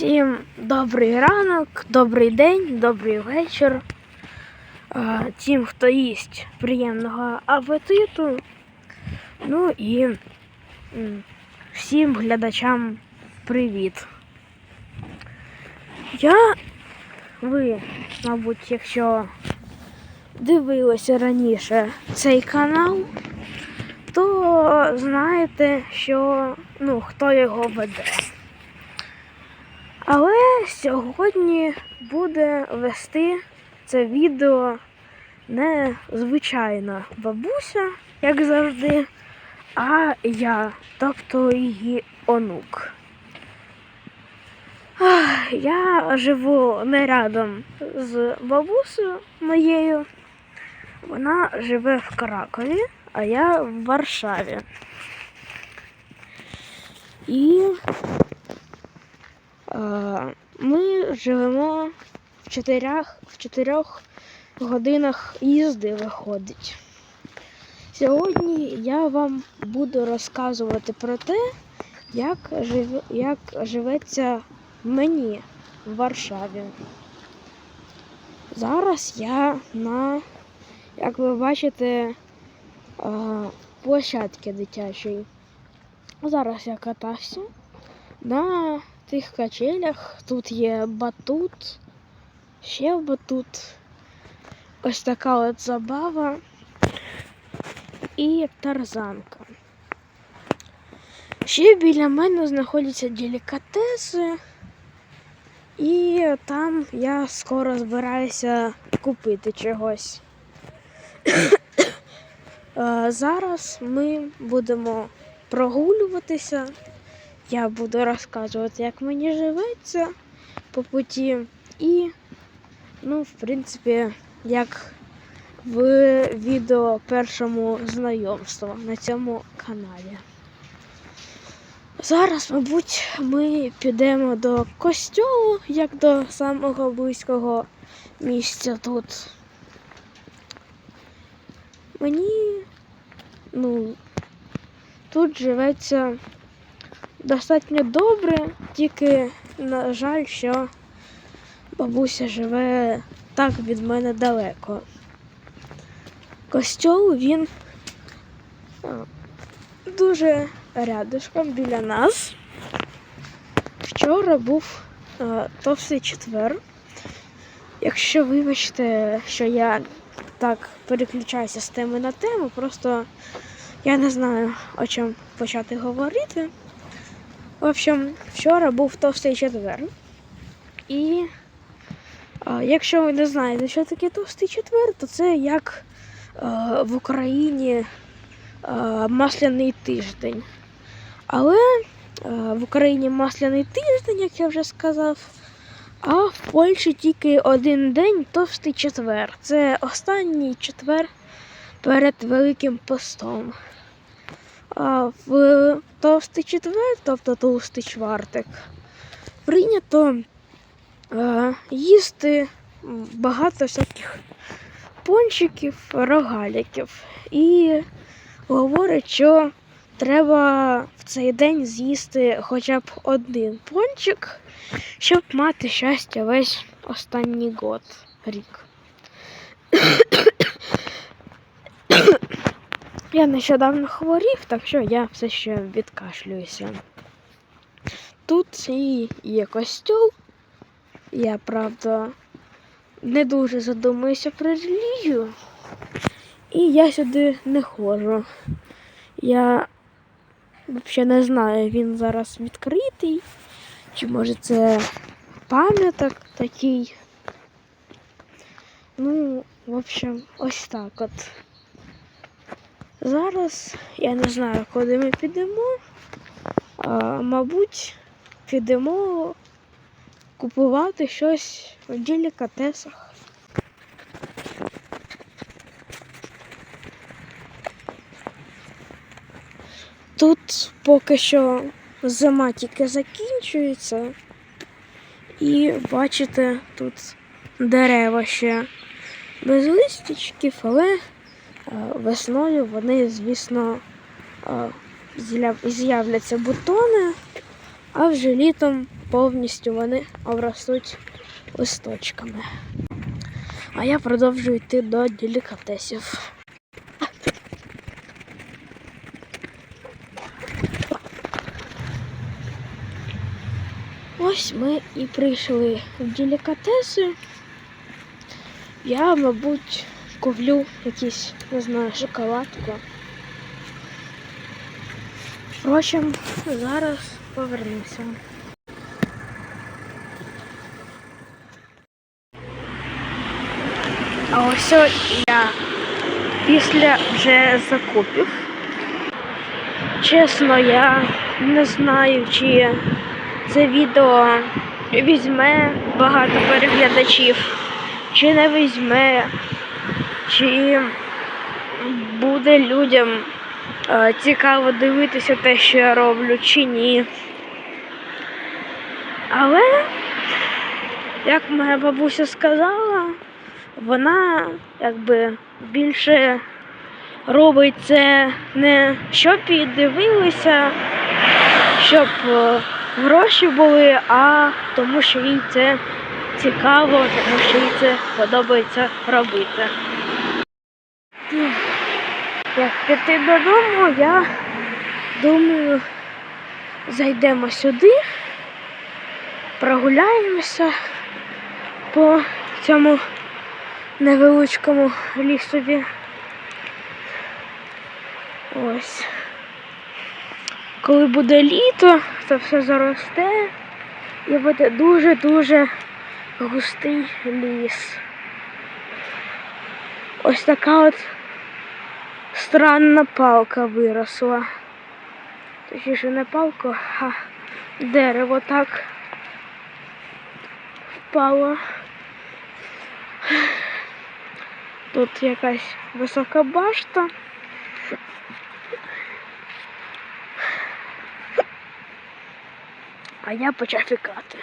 Всім добрий ранок, добрий день, добрий вечір. Тим, хто їсть приємного апетиту. Ну і всім глядачам привіт. Я, ви, мабуть, якщо дивилися раніше цей канал, то знаєте, що ну, хто його веде. Сьогодні буде вести це відео не звичайна бабуся, як завжди, а я, тобто її онук. Я живу не рядом з бабусею моєю. Вона живе в Кракові, а я в Варшаві. І Е, Ми живемо в чотирьох, в чотирьох годинах їзди виходить. Сьогодні я вам буду розказувати про те, як, жив, як живеться мені в Варшаві. Зараз я на, як ви бачите, площадці дитячій. Зараз я катався на тих качелях. Тут є батут, ще батут. Ось така от забава і тарзанка. Ще біля мене знаходяться делікатеси, і там я скоро збираюся купити чогось. Е, Зараз ми будемо прогулюватися. Я буду розказувати, як мені живеться по путі. І, ну, в принципі, як в відео першому знайомства на цьому каналі. Зараз, мабуть, ми підемо до костьолу, як до самого близького місця тут. Мені, ну, тут живеться достатньо добре, тільки, на жаль, що бабуся живе так від мене далеко. Костьол він дуже рядышком біля нас. Вчора був товстий четвер. Якщо вибачте, що я так переключаюся з теми на тему, просто я не знаю, о чому почати говорити. В общем, вчора був товстий четвер. І а, якщо ви не знаєте, що таке товстий четвер, то це як а, в Україні а, масляний тиждень. Але а, в Україні масляний тиждень, як я вже сказав, а в Польщі тільки один день товстий четвер. Це останній четвер перед Великим постом. В товстий четвер, тобто товстий чвартик, прийнято е, їсти багато всяких пончиків, рогаліків. І говорять, що треба в цей день з'їсти хоча б один пончик, щоб мати щастя весь останній год, рік. Я нещодавно хворів, так що я все ще відкашлююся. Тут і є костюл. Я, правда, не дуже задумуюся про релігію. І я сюди не ходжу. Я взагалі не знаю, він зараз відкритий. Чи може це пам'яток такий. Ну, в общем, ось так от. Зараз я не знаю, куди ми підемо. А, Мабуть, підемо купувати щось в делікатесах. Тут поки що зима тільки закінчується. І бачите, тут дерева ще без листячків, але Весною вони, звісно, е, з'являться бутони, а вже літом повністю вони обростуть листочками. А я продовжую йти до делікатесів. Ось ми і прийшли в делікатеси. Я, мабуть, куплю якісь, не знаю, шоколадку. Впрочем, зараз повернуся. А ось я після вже закупів. Чесно, я не знаю, чи це відео візьме багато переглядачів, чи не візьме, чи буде людям е, цікаво дивитися те, що я роблю, чи ні. Але, як моя бабуся сказала, вона якби більше робить це не щоб її дивилися, щоб е, гроші були, а тому, що їй це цікаво, тому що їй це подобається робити. М, Як піти додому, я думаю, зайдемо сюди, прогуляємося по цьому невеличкому лісові. Ось. Коли буде літо, то все заросте і буде дуже-дуже густий ліс. Ось така от странна палка виросла. Точніше не палка, а дерево так впало. Тут якась висока башта. А я почав тікати.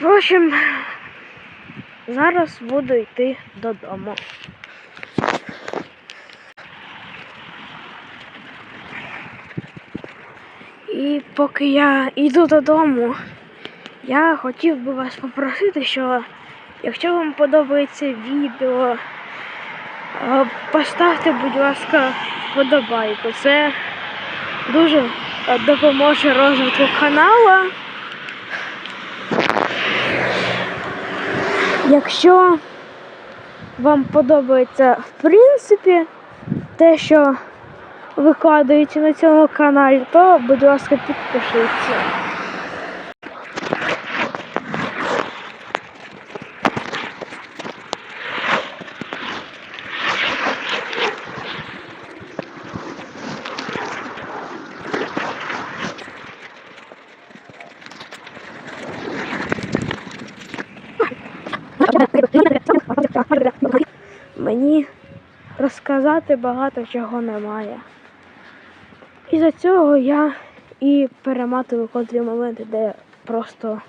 В общем, зараз буду йти додому. І поки я йду додому, я хотів би вас попросити, що якщо вам подобається відео, е, поставте, будь ласка, вподобайку. Це дуже е, допоможе розвитку каналу. Якщо вам подобається в принципі те, що викладаєте на цьому каналі, то, будь ласка, підпишіться. Розказати багато чого немає. І за цього я і перематую котрі моменти, де просто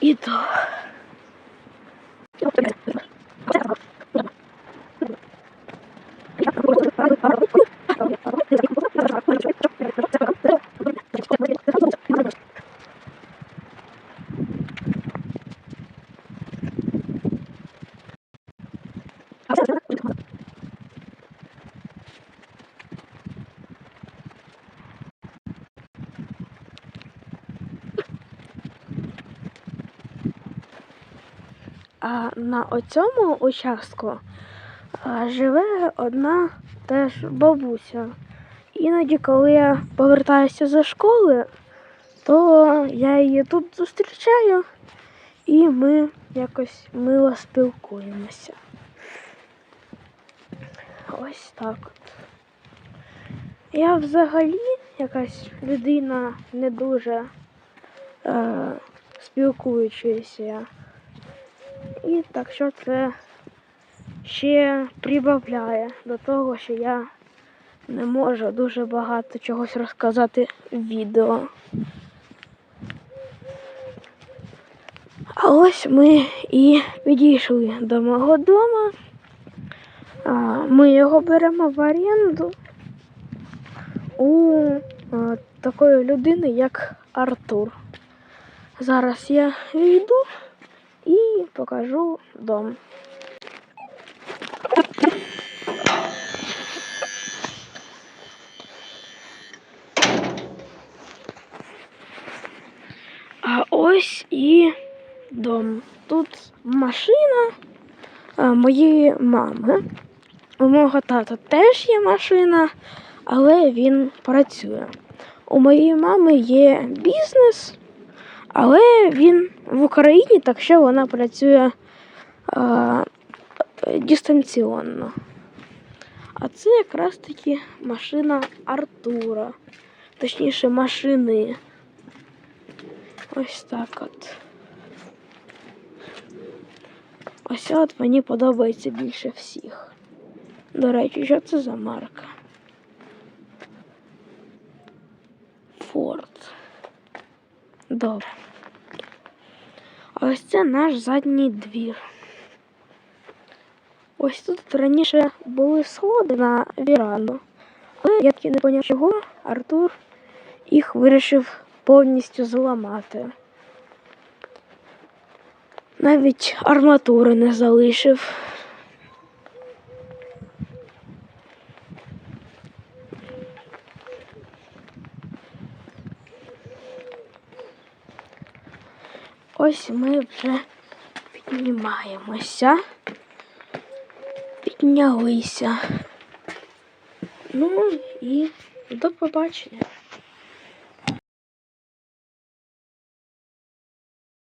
іду. На оцьому участку живе одна теж бабуся. Іноді, коли я повертаюся за школи, то я її тут зустрічаю і ми якось мило спілкуємося. Ось так. Я взагалі якась людина не дуже е, спілкуючася. І так що це ще прибавляє до того, що я не можу дуже багато чогось розказати в відео. А ось ми і підійшли до мого дому. Ми його беремо в оренду у такої людини, як Артур. Зараз я війду і покажу дом. А ось і дом. Тут машина моєї мами. У мого тата теж є машина, але він працює. У моєї мами є бізнес, але він в Україні, так що вона працює а, дистанційно. А це якраз таки машина Артура. Точніше, машини. Ось так от. Ось от мені подобається більше всіх. До речі, що це за марка? Форд. Добре. Ось це наш задній двір. Ось тут раніше були сходи на віранду. Але я таки не поняв, чого Артур їх вирішив повністю зламати. Навіть арматури не залишив. Ось ми вже піднімаємося. Піднялися. Ну і до побачення.